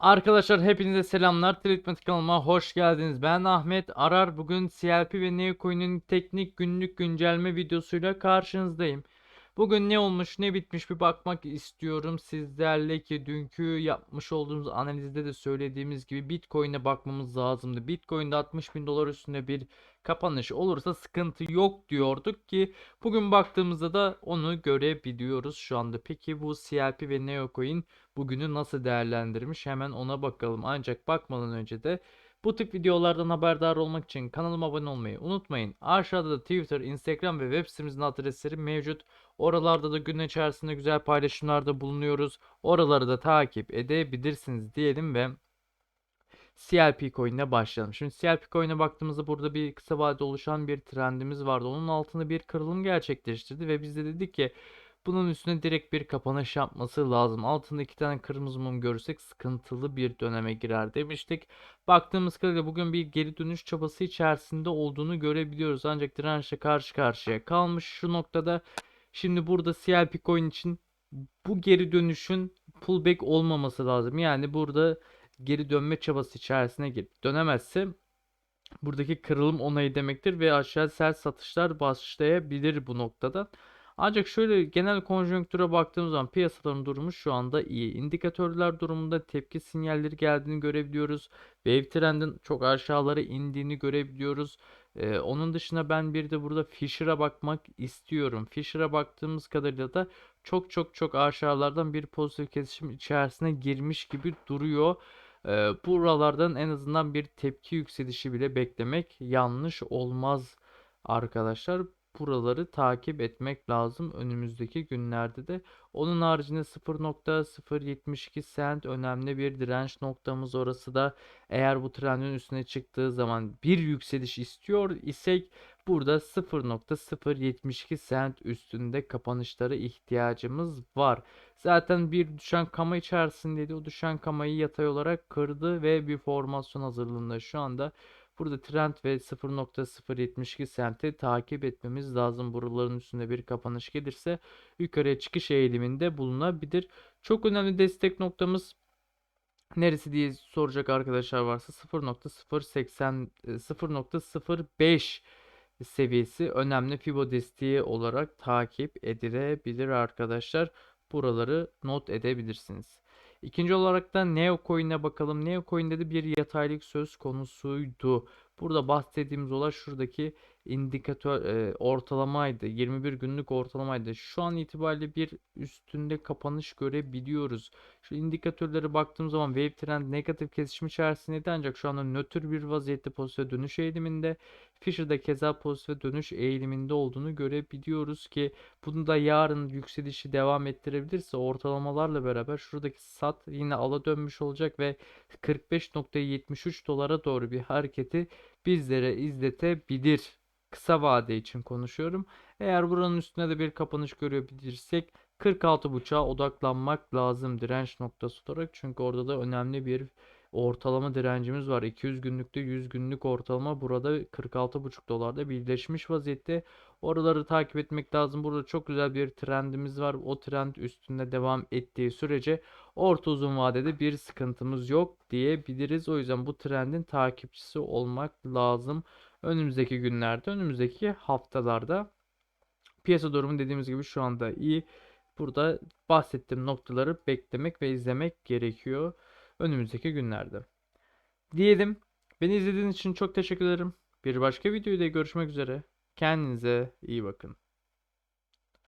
Arkadaşlar hepinize selamlar. Treatment kanalıma hoş geldiniz. Ben Ahmet Arar. Bugün CLP ve Neocoin'in teknik günlük güncelleme videosuyla karşınızdayım. Bugün ne olmuş ne bitmiş bir bakmak istiyorum sizlerle ki dünkü yapmış olduğumuz analizde de söylediğimiz gibi Bitcoin'e bakmamız lazımdı. Bitcoin'de 60 bin dolar üstünde bir kapanış olursa sıkıntı yok diyorduk ki bugün baktığımızda da onu görebiliyoruz şu anda. Peki bu CLP ve Neocoin bugünü nasıl değerlendirmiş hemen ona bakalım. Ancak bakmadan önce de bu tip videolardan haberdar olmak için kanalıma abone olmayı unutmayın. Aşağıda da Twitter, Instagram ve web sitemizin adresleri mevcut. Oralarda da gün içerisinde güzel paylaşımlarda bulunuyoruz. Oraları da takip edebilirsiniz diyelim ve CLP coin'e başlayalım. Şimdi CLP coin'e baktığımızda burada bir kısa vadede oluşan bir trendimiz vardı. Onun altında bir kırılım gerçekleştirdi ve biz de dedik ki bunun üstüne direkt bir kapanış yapması lazım. Altında iki tane kırmızı mum görürsek sıkıntılı bir döneme girer demiştik. Baktığımız kadarıyla bugün bir geri dönüş çabası içerisinde olduğunu görebiliyoruz. Ancak dirençle karşı karşıya kalmış şu noktada. Şimdi burada CLP coin için bu geri dönüşün pullback olmaması lazım. Yani burada geri dönme çabası içerisine girip dönemezse buradaki kırılım onayı demektir ve aşağı sert satışlar başlayabilir bu noktada. Ancak şöyle genel konjonktüre baktığımız zaman piyasaların durumu şu anda iyi. İndikatörler durumunda tepki sinyalleri geldiğini görebiliyoruz. Wave trendin çok aşağılara indiğini görebiliyoruz. Ee, onun dışında ben bir de burada Fisher'a bakmak istiyorum. Fisher'a baktığımız kadarıyla da çok çok çok aşağılardan bir pozitif kesişim içerisine girmiş gibi duruyor. Ee, buralardan en azından bir tepki yükselişi bile beklemek yanlış olmaz arkadaşlar. Buraları takip etmek lazım önümüzdeki günlerde de. Onun haricinde 0.072 cent önemli bir direnç noktamız orası da eğer bu trendin üstüne çıktığı zaman bir yükseliş istiyor isek burada 0.072 cent üstünde kapanışlara ihtiyacımız var. Zaten bir düşen kama içerisindeydi. O düşen kamayı yatay olarak kırdı ve bir formasyon hazırlığında şu anda. Burada trend ve 0.072 senti takip etmemiz lazım. Buraların üstünde bir kapanış gelirse yukarıya çıkış eğiliminde bulunabilir. Çok önemli destek noktamız neresi diye soracak arkadaşlar varsa 0.080 0.05 seviyesi önemli Fibo desteği olarak takip edilebilir arkadaşlar. Buraları not edebilirsiniz. İkinci olarak da Neocoin'e bakalım. Neocoin'de de bir yataylık söz konusuydu. Burada bahsettiğimiz olay şuradaki indikatör e, ortalamaydı. 21 günlük ortalamaydı. Şu an itibariyle bir üstünde kapanış görebiliyoruz. Şu indikatörlere baktığım zaman wave trend negatif kesişim içerisindeydi ancak şu anda nötr bir vaziyette pozitif dönüş eğiliminde. Fisher'da keza pozitif dönüş eğiliminde olduğunu görebiliyoruz ki bunu da yarın yükselişi devam ettirebilirse ortalamalarla beraber şuradaki sat yine ala dönmüş olacak ve 45.73 dolara doğru bir hareketi bizlere izletebilir. Kısa vade için konuşuyorum. Eğer buranın üstüne de bir kapanış görebilirsek 46.5'a odaklanmak lazım direnç noktası olarak. Çünkü orada da önemli bir ortalama direncimiz var. 200 günlükte 100 günlük ortalama burada 46.5 dolarda birleşmiş vaziyette. Oraları takip etmek lazım. Burada çok güzel bir trendimiz var. O trend üstünde devam ettiği sürece orta uzun vadede bir sıkıntımız yok diyebiliriz. O yüzden bu trendin takipçisi olmak lazım. Önümüzdeki günlerde, önümüzdeki haftalarda piyasa durumu dediğimiz gibi şu anda iyi. Burada bahsettiğim noktaları beklemek ve izlemek gerekiyor önümüzdeki günlerde. Diyelim. Beni izlediğiniz için çok teşekkür ederim. Bir başka videoda görüşmek üzere. Kendinize iyi bakın.